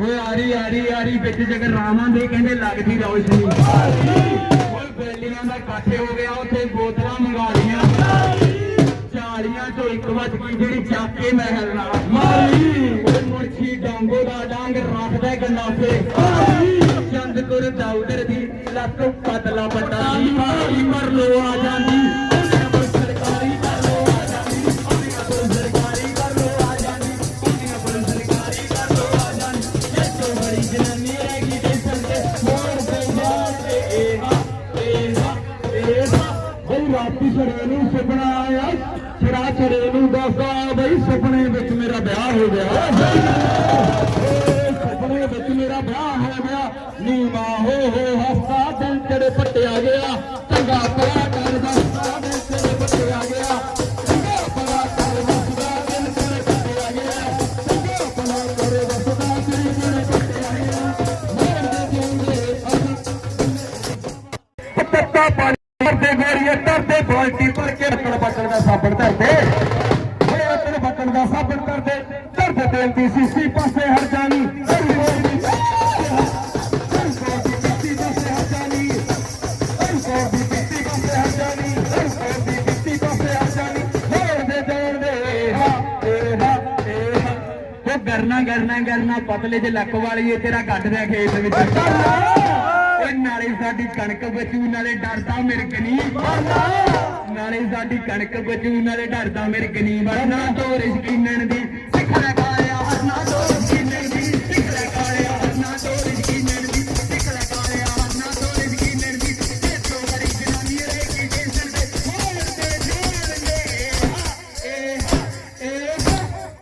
ਓਏ ਆਰੀ ਆਰੀ ਆਰੀ, ਵਿੱਚ ਜਗਰ ਰਾਵਾਂ ਦੇ ਕਹਿੰਦੇ ਲੱਗਦੀ ਰੌਸ਼ਨੀ ਓਏ ਬੇਲੀਆਂ ਦਾ ਇਕੱਠੇ ਹੋ ਗਿਆ, ਉੱਥੇ ਬੋਤਲਾਂ ਮੰਗਾ ਲੀਆਂ ਚਾਲੀਆਂ ਚੋਂ ਇੱਕ ਵੱਜ ਗਈ ਜਿਹੜੀ ਚੱਕ ਮਹਿਲ ਨਾਲ। ਮਾਰੀ ਓਏ ਮੁਰਸ਼ੀ ਡਾਂਗੋ ਦਾ ਡਾਂਗ ਰੱਖਦਾ ਗੰਨਾਫੇ ਚੰਦਕੁਰ ਦਾਉਦਰ ਦੀ ਲੱਤ ਪਤਲਾ ਪਟਾ ਮਾਰੀ ਪਰ ਲੋ ਆ ਛੜੇ ਨੂੰ ਸੁਪਨਾ ਆਇਆ ਛੜਾ ਛੜੇ ਨੂੰ ਦੱਸਦਾ, ਬਈ ਸੁਪਨੇ ਵਿੱਚ ਮੇਰਾ ਵਿਆਹ ਹੋ ਗਿਆ। ਓਏ ਸੁਪਨੇ ਵਿੱਚ ਮੇਰਾ ਵਿਆਹ ਹੋ ਗਿਆ। ਨੀਵਾ ਹੋ ਹੋ ਹਫਤਾ ਦਿਨ ਤੇਰੇ ਪੱਟਿਆ ਗਿਆ। ਚੰਗਾ ਪਰਾ ਕਰ ਦੱਸਦਾ ਤੇਰੇ ਪੱਟਿਆ ਗਿਆ। ਬਾਲਟੀ ਭਰ ਕੇ ਰੱਖਣ ਬੱਟਣ ਦਾ ਸਾਬਣ ਧਰਦੇ। ਓਏ ਰੱਖਣ ਬੱਟਣ ਦਾ ਸਾਬਣ ਧਰਦੇ। ਧਰਦੇ ਤੇਲ ਦੀ ਸੀਸੀ ਪਾਸੇ ਹਟ ਜਾਣੀ। ਧਰਦੇ ਗੋਰੀ ਦੀ ਪਤਲੇ ਜੇ ਲੱਕ ਵਾਲੀ ਏ, ਤੇਰਾ ਗੱਡ ਦੇ ਖੇਤ ਵਿੱਚ। ਨਾਲੇ ਸਾਡੀ ਕਣਕ ਬਚੂ, ਨਾਲੇ ਡਰਦਾ ਮਿਰਗਨੀ ਨਾਲੇ ਸਾਡੀ ਕਣਕ ਬਚੂ, ਨਾਲੇ ਡਰਦਾ ਮਿਰਗਨੀ ਵਰਨਾ। ਤੋਰੇ ਸ਼ਕੀਨਣ ਦੀ